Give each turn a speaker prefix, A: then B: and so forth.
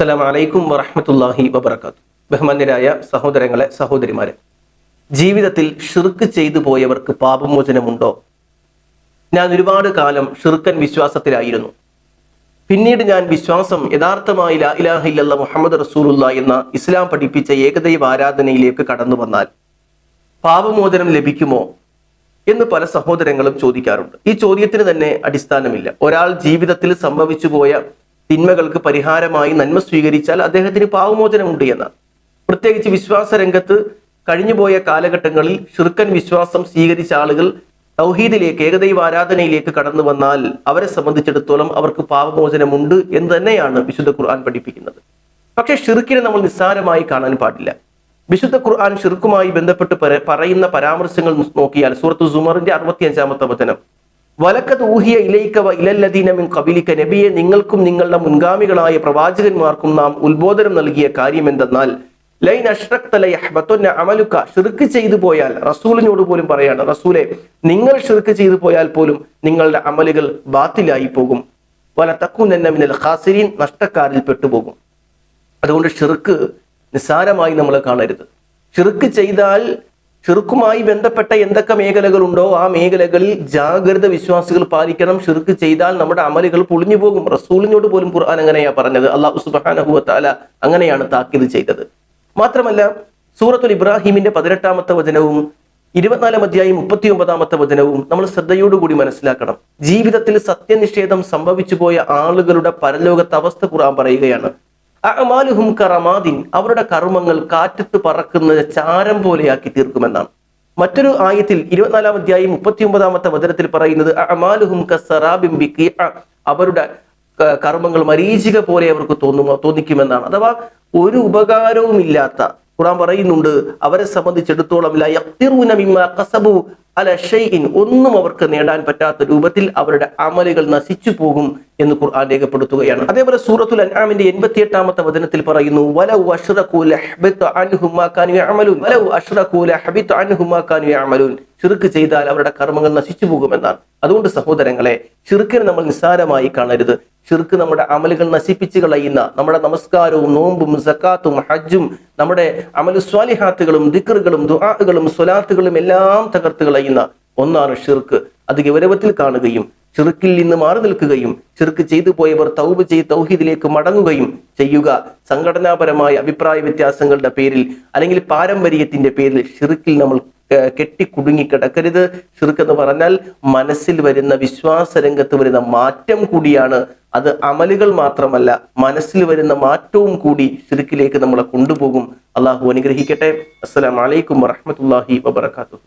A: അസ്സലാം വലൈക്കും വറഹമത്തല്ലാഹി വബർക്കാത്തു ബഹുമാന്യരായ സഹോദരങ്ങളെ സഹോദരിമാരെ ജീവിതത്തിൽ ഷിർക്ക് ചെയ്തു പോയവർക്ക് പാപമോചനമുണ്ടോ? ഞാൻ ഒരുപാട് കാലം ഷിർക്കൻ വിശ്വാസത്തിലായിരുന്നു. പിന്നീട് ഞാൻ വിശ്വാസം യഥാർത്ഥമായി ലാ മുഹമ്മദ് റസൂലുള്ള എന്ന ഇസ്ലാം പഠിപ്പിച്ച ഏകദൈവ ആരാധനയിലേക്ക് കടന്നു വന്നാൽ പാപമോചനം ലഭിക്കുമോ എന്ന് പല സഹോദരങ്ങളും ചോദിക്കാറുണ്ട്. ഈ ചോദ്യത്തിന് തന്നെ അടിസ്ഥാനമില്ല. ഒരാൾ ജീവിതത്തിൽ സംഭവിച്ചു പോയ തിന്മകൾക്ക് പരിഹാരമായി നന്മ സ്വീകരിച്ചാൽ അദ്ദേഹത്തിന് പാവമോചനമുണ്ട് എന്ന്. പ്രത്യേകിച്ച് വിശ്വാസ രംഗത്ത് കഴിഞ്ഞുപോയ കാലഘട്ടങ്ങളിൽ ഷിർക്കൻ വിശ്വാസം സ്വീകരിച്ച ആളുകൾ തൗഹീദിലേക്ക് ഏകദൈവ ആരാധനയിലേക്ക് കടന്നു വന്നാൽ അവരെ സംബന്ധിച്ചിടത്തോളം അവർക്ക് പാപമോചനമുണ്ട് എന്ന് തന്നെയാണ് വിശുദ്ധ ഖുർആൻ പഠിപ്പിക്കുന്നത്. പക്ഷെ ഷിർക്കിനെ നമ്മൾ നിസ്സാരമായി കാണാൻ പാടില്ല. വിശുദ്ധ ഖുർആൻ ഷിർക്കുമായി ബന്ധപ്പെട്ട് പറയുന്ന പരാമർശങ്ങൾ നോക്കിയാൽ സൂറത്ത് സുമറിന്റെ അറുപത്തി അഞ്ചാമത്തെ വചനം വലക്കത് ഊഹിയ ഇലൈക്കവ ഇലല്ലദീനമിൻ കബിലിക്ക നബിയെ നിങ്ങൾക്കും നിങ്ങളുടെ മുൻഗാമികളായ പ്രവാചകന്മാർക്കും നാം ഉത്ബോധനം നൽകിയ കാര്യം എന്തെന്നാൽ ലൈൻ അഷ്റക്തലയഹ്ബത്തൊന്ന അമലുക്ക ഷിർക്ക് ചെയ്തു പോയാൽ റസൂലിനോട് പോലും പറയാണ് റസൂലെ നിങ്ങൾ ഷിർക്ക് ചെയ്തു പോയാൽ പോലും നിങ്ങളുടെ അമലുകൾ ബാത്തിലായി പോകും. വല തക്കുന്നെന്ന മിനൽ ഖാസിരീൻ നഷ്ടക്കാരിൽ പെട്ടുപോകും. അതുകൊണ്ട് ഷിർക്ക് നിസ്സാരമായി നമ്മൾ കാണരുത്. ഷിർക്ക് ചെയ്താൽ ഷിർക്കുമായി ബന്ധപ്പെട്ട എന്തൊക്കെ മേഖലകളുണ്ടോ ആ മേഖലകളിൽ ജാഗ്രത വിശ്വാസികൾ പാലിക്കണം. ഷിർക്ക് ചെയ്താൽ നമ്മുടെ അമലുകൾ പൊളിഞ്ഞു പോകും. റസൂലിനോട് പോലും ഖുർആൻ അങ്ങനെയാ പറഞ്ഞത്. അള്ളാഹു സുബാനഹുവ താല അങ്ങനെയാണ് താക്കീത് ചെയ്തത്. മാത്രമല്ല സൂറത്തുൽ ഇബ്രാഹിമിന്റെ പതിനെട്ടാമത്തെ വചനവും ഇരുപത്തിനാലാം അധ്യായം മുപ്പത്തി ഒമ്പതാമത്തെ വചനവും നമ്മൾ ശ്രദ്ധയോടുകൂടി മനസ്സിലാക്കണം. ജീവിതത്തിൽ സത്യനിഷേധം സംഭവിച്ചു പോയ ആളുകളുടെ പരലോകത്തെ അവസ്ഥ ഖുർആൻ പറയുകയാണ്. അഅമാലുഹും കറമാദിൻ അവരുടെ കർമ്മങ്ങൾ കാറ്റത്ത് പറക്കുന്ന ചാരം പോലെയാക്കി തീർക്കുമെന്നാണ് മറ്റൊരു ആയത്തിൽ ഇരുപത്തിനാലാം അധ്യായം മുപ്പത്തി ഒമ്പതാമത്തെ വചനത്തിൽ പറയുന്നത് അഅമാലുഹും കസറാബിൻ ബിഖീഅ. അവരുടെ കർമ്മങ്ങൾ മരീചിക പോലെ അവർക്ക് തോന്നുമോ തോന്നിക്കുമെന്നാണ് അഥവാ ഒരു ഉപകാരവും ഇല്ലാത്ത ഖുറാൻ പറയുന്നുണ്ട് അവരെ സംബന്ധിച്ചിടത്തോളം ഖസബു അല ഷൈഇൻ ഒന്നും അവർക്ക് നേടാൻ പറ്റാത്ത രൂപത്തിൽ അവരുടെ അമലുകൾ നശിച്ചു പോകും എന്ന് ഖുർആൻ രേഖപ്പെടുത്തുകയാണ്. അതേപോലെ സൂറത്തുൽ അൻആമിന്റെ എൺപത്തി എട്ടാമത്തെ വചനത്തിൽ പറയുന്നു വലൗ അഷ്റഖൂ കാനൂ യഅമലൂൻ വലൗ കാനൂ യഅമലൂൻ. ശിർക്ക് ചെയ്താൽ അവരുടെ കർമ്മങ്ങൾ നശിച്ചു പോകുമെന്നാണ്. അതുകൊണ്ട് സഹോദരങ്ങളെ ചെറുക്കിനെ നമ്മൾ നിസ്സാരമായി കാണരുത്. ചെറുക്ക് നമ്മുടെ അമലുകൾ നശിപ്പിച്ച് കളയുന്ന നമ്മുടെ നമസ്കാരവും നോമ്പും സക്കാത്തും ഹജ്ജും നമ്മുടെ അമലു സ്വാലിഹാത്തുകളും ദിക്കറുകളും ദുആകളും സ്വലാത്തുകളും എല്ലാം തകർത്ത് കളയുന്ന ഒന്നാണ് ഷിർക്ക്. അത് ഗൗരവത്തിൽ കാണുകയും ചെറുക്കിൽ നിന്ന് മാറി നിൽക്കുകയും ചെറുക്ക് ചെയ്തു പോയവർ തൗബ ചെയ്ത് തൗഹീദിലേക്ക് മടങ്ങുകയും ചെയ്യുക. സംഘടനാപരമായ അഭിപ്രായ വ്യത്യാസങ്ങളുടെ പേരിൽ അല്ലെങ്കിൽ പാരമ്പര്യത്തിന്റെ പേരിൽ ഷിർക്കിൽ നമ്മൾ ഏഹ് കെട്ടി കുടുങ്ങി കിടക്കരുത് ഷിർക്ക് എന്ന് പറഞ്ഞാൽ മനസ്സിൽ വരുന്ന വിശ്വാസ രംഗത്ത് വരുന്ന മാറ്റം കൂടിയാണ്. അത് അമലുകൾ മാത്രമല്ല മനസ്സിൽ വരുന്ന മാറ്റവും കൂടി ഷിർക്കിലേക്ക് നമ്മളെ കൊണ്ടുപോകും. അള്ളാഹു അനുഗ്രഹിക്കട്ടെ. അസ്സലാം വലൈക്കും വറഹമത്തല്ലാഹി വബർക്കാത്തു